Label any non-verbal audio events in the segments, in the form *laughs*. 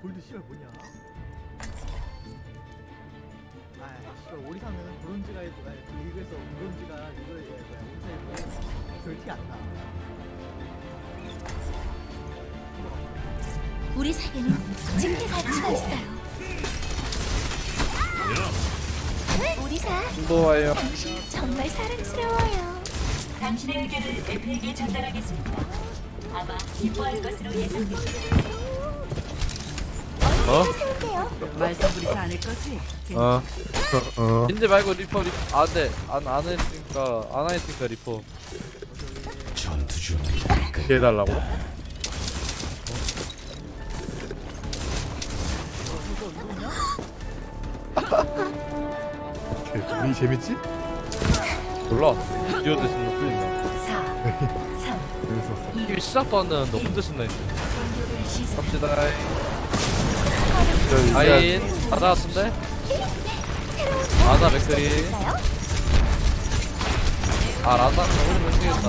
골드 씨발 뭐냐? 아 씨발 오리사는 브론즈가 해도 아니 그 리그에서 브론즈가 이거에 뭐야 오리사에서 별티 안 나. 우리 사이에는 증대 가치가 있어요. 우리사, 또 와요. 당신 정말 사랑스러워요. 당신의 의견을 에페에게 전달하겠습니다. 아마 기뻐할 것으로 예상됩니다. 어? 세울게요. 말썽 부리지 않을 거지? 어. 어. 인제 말고 리퍼 리퍼 아, 네. 안돼 안안 했으니까 안 했으니까 리퍼. 해달라고? 이 재밌지? 몰라. 디오드 있으면 풀린다. 4, 3, 재밌었어. 이게 시작도 안 되는데 혼자 신나 있어. 갑시다. 아인 다 나왔는데. 아나 맥크리. 아 라다 오늘 못 치겠다.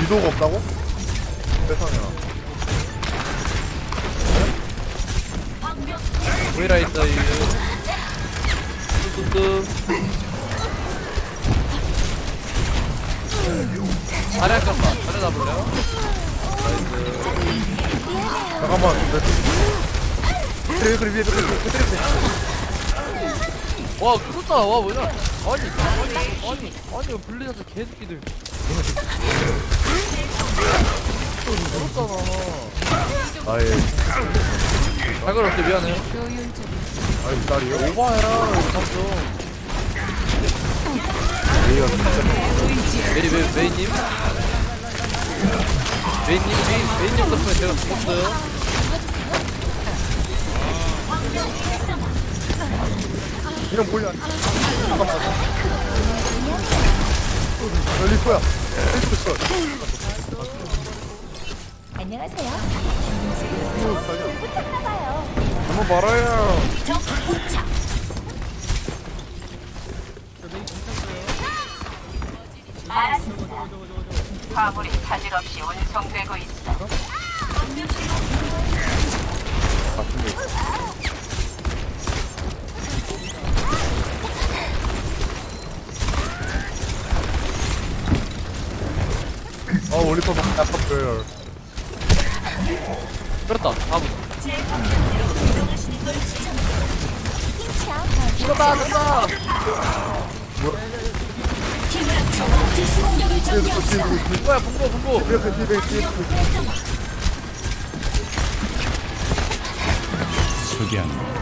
위도가 없다고? 세상에나. 보이라 있어 이. 뚜뚜뚜. 자리 아꼈다. 자리 잡을래요? 나이스. 잠깐만. 그래 그래 위에 그래 그래 그래. 와 그렇다 와 뭐냐 아니 아니 아니 아니 블리자드 개새끼들 그렇잖아 아예. 잘 걸었대 미안해요 아이 딸이요? 오바해라 감정 얘가 진짜. 메리 메, 메이님 메이님 메이, 메이님 덕분에 제가 죽었어요 이런. 저 리퍼야. 리퍼 컷. 안녕하세요. 부탁나봐요. 한번 말아요. 알았습니다. 화물이 차질 없이 운송되고 있어. 어 올리퍼 막 아깝어요. 그렇다 또 뒤에 누구 뭐야 분고 분고 뒤에 뒤에 뒤에 뒤에.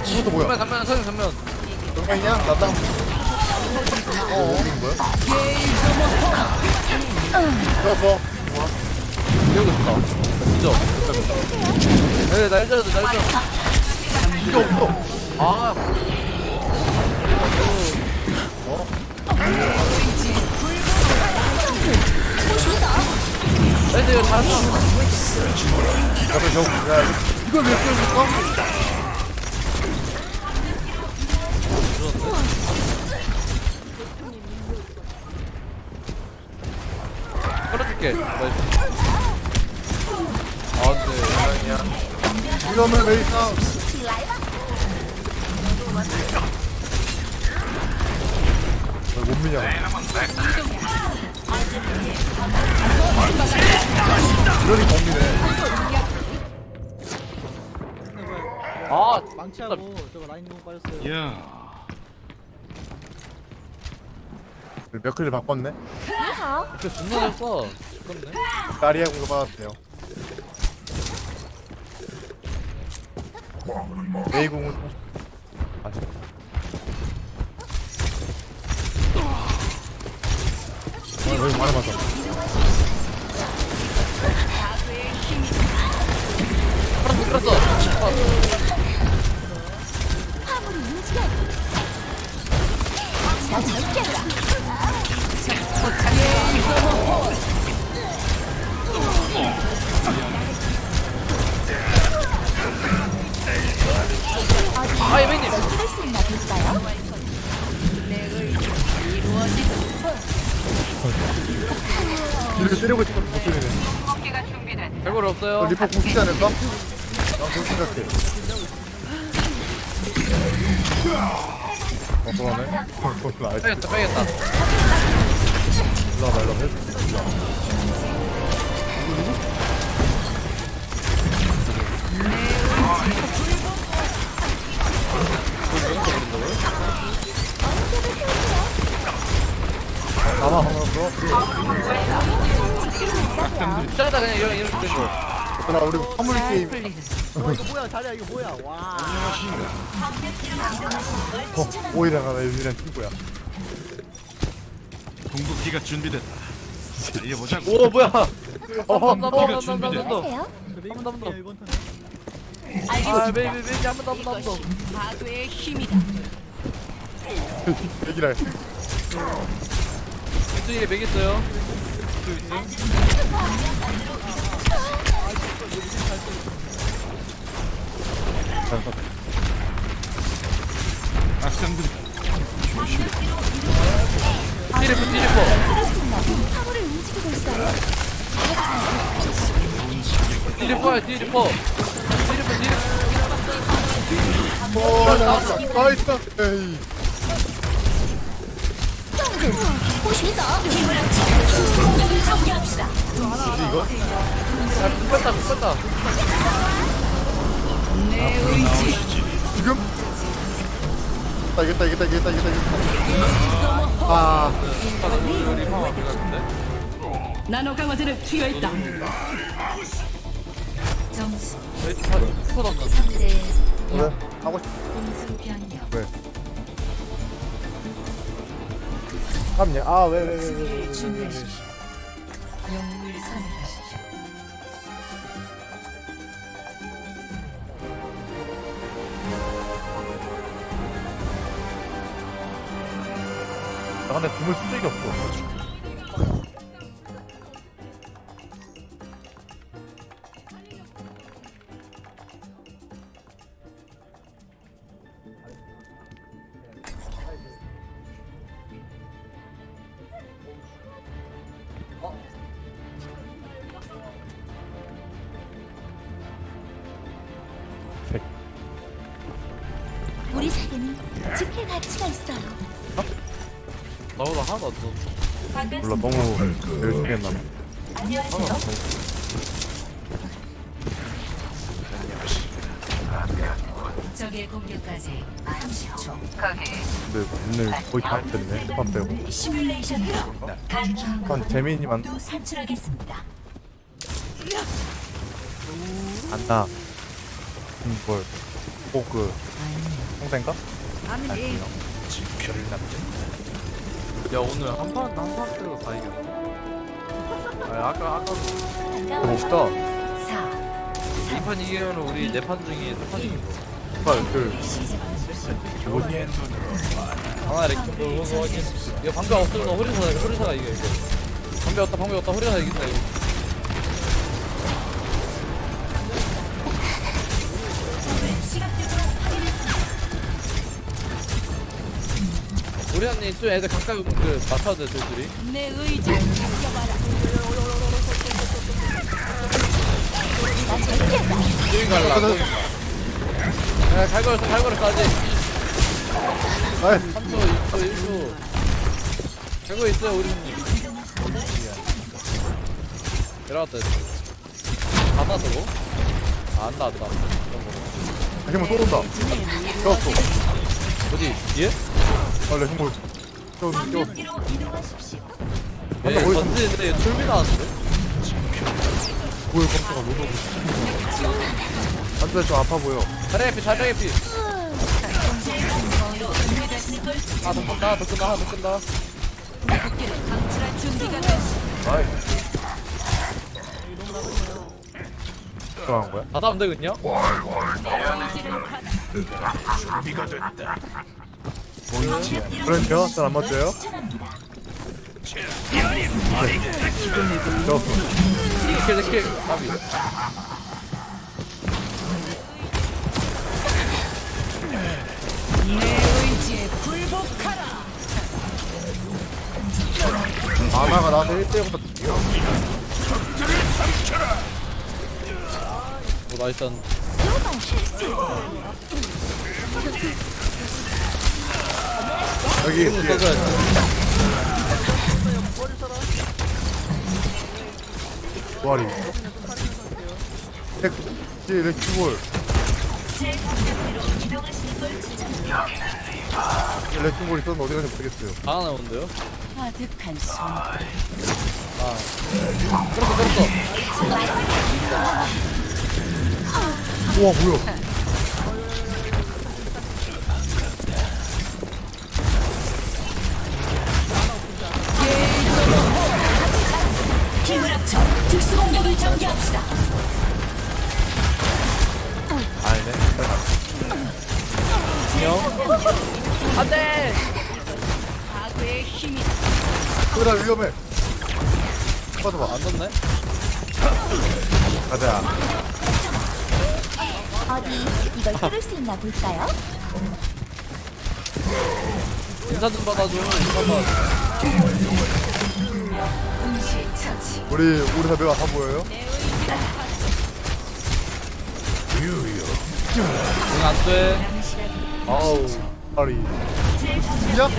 이것도 뭐야? 정면 전면 서영 전면 정상이냐? 나다. 어, 이거 뭐야? 들어 서. 이러고 있다 진짜 네 날려줘 날려줘 이거 없어. 아 나이스 이거 잘했어 나도 저, 야, 이걸 왜 끼워줄까? 끌어줄게 나이스 아 왜 있어? 못 미냐? 이러니 못 미네. 아 망치하고 저거 라인 너무 빠졌어요. 몇 클릭 바꿨네? 니하오. 이거 존나 잘 써. 죽겠네. 다리아 공도 받았대요. A 공은 이렇게 때리고 싶어도 못 때리네. 별거 어, 없어요. 리퍼 공치지 않을까? 난 그렇게 생각해. 어, 그러네. 어, 그건 알지. 빼겠다 빼겠다. 일로 와봐, 거. 얘들아, 우리 화물 게임. 와 *laughs* 이거 뭐야 자리야 이거 뭐야 와 어, 오이랑 하나, 유이랑 친구야. 궁극기가 준비됐다. 달려보자고. 오 뭐야? 어허, 한번더 어, 한번 더. 안녕하세요. 한번 더. 이번 턴에 아 베이비 베이비 한번 더 한 번 더. 얘기를 해. 왼쪽에 맥 있어요. 찌르고 찌르고 화물을 움직이고 있어요. 찌르고 찌르고 찌르고 찌르고 오, 나왔어. 나이스. 에이. 不许走！ 이거? 야 묶었다 묶었다 지금? 다 이겼다 이겼다 이겼다 이겼다 이겼다 아 나노 강화제를 투여했다. 점수 상대 왜? 하고 싶 공수 왜? 합냐? 아왜왜왜왜 왜, 왜, 왜, 왜, 선택 나 근데 궁을 쓴 적이 없어. 우리 사이에는 지킬 가치가 있어요. 나보다 하나도 안. 몰라, 너무 열심히 했나 봐. 안녕하세요. 적의 공격까지 30초. 근데 오늘 거의 다 했던데. 판 빼고. 시뮬레이션으로 가능한 재민이만 또 산출하겠습니다. 안나. 음, 뭘. 꼭 그, 상대인가? 지표를 남긴 야 오늘 한판 한판 때로 다 이겼어. 아 아까 아까. 4. 이판 이기면 우리 네판 중에 세판. 아, 그, 돈의 눈으로 하나 이렇게 뭐 그거 이렇게 이거 방벽 없으면 호리사가 호리사가 이겨 이거. 방벽 없다 방벽 없다 호리사가 이긴다 이거. 우리 언니 좀 애들 가까이 그 맞춰도 돼 둘이 내 의지를 지켜봐라. 여기 갈라 둘이 갈라 갈걸 있어요 우리 언니 내려왔다 안 나서고? 안 나, 안 나. 이렇게 면 쏘른다. 쏘았어. 어디? 예? 원래 힘을 좀 좀. 예, 거기 던지는데 출비 나왔는데? 보여 검사가 로도. 안돼 좀 아파 보여. 자리 해피, 자리 해피. 아, 더 끈다, 더 끈다, 더 끈다. 아이. 들어간 거야? 다 담대 그냥? 준비가 됐다. 그런 벼? 잘안 맞아요? 네. 아마가 나한테 1대부터 뭐 어, 나이스 여기 뒤에 부활이. 렉, 뒤에 렉 키볼 제 방향으로 이동하시는 걸 추천합니다. 렉 키볼 있었는데 어디 갔는지 모르겠어요. 다 하나 온대요? 아득한 손. 끌었어 끌었어 우와 뭐야 힘을 합쳐 특수 공격을 전개합시다. 아니네 악의 힘이 그러다 위험해 빠져봐 안 떴네? 가자 어디 이걸 뚫을 수 있나 볼까요? 인사 좀 받아줘 잠깐만 응시처치. 우리 우리 사배가 다 보여요? 응 안 돼 아우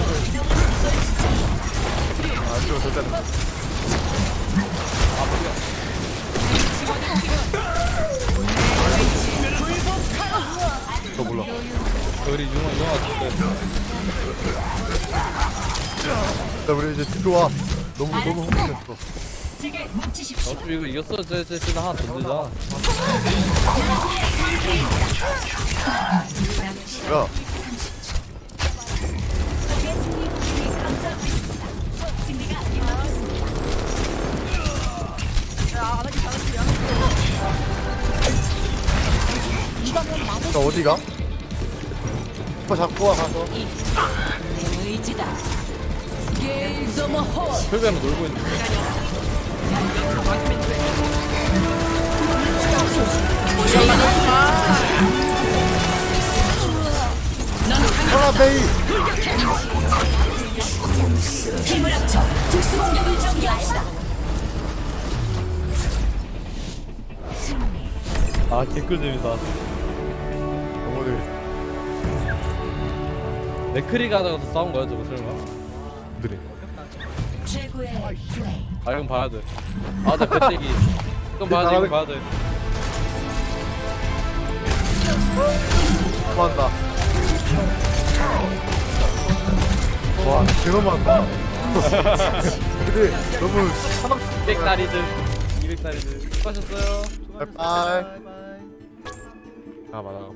걸 추천합니다. 아 이거 절대 안 돼. 우리 융화 진짜 자 우리 이제 뒤로 와 너무 너무 흥분했어 제게 뭉치십시오. 어차피 이거 이겼어 쟤쟤 쟤 하나 던지자 야 승리가 임박했습니다. 자 어디가? 오빠 잡고 와 가서 내 의지다. 게일더 머홀 풀뱀을 놀고 있는 하나베이 힘을 합쳐 특수 공격을 전개합시다. 아 개꿀 재밌다 맥크리가 하다가서 싸운 거야 저거 설마? 최고의 플레이. 아 이건 봐야 돼 아나 배때기. 이건 봐야 돼 이건 봐야 돼. 고한다. 와 개너무한다 *laughs* 근데 너무 사막 200다리들. 200다리들. 수고하셨어요. 바이바이. 바이바이 나가봐 나가봐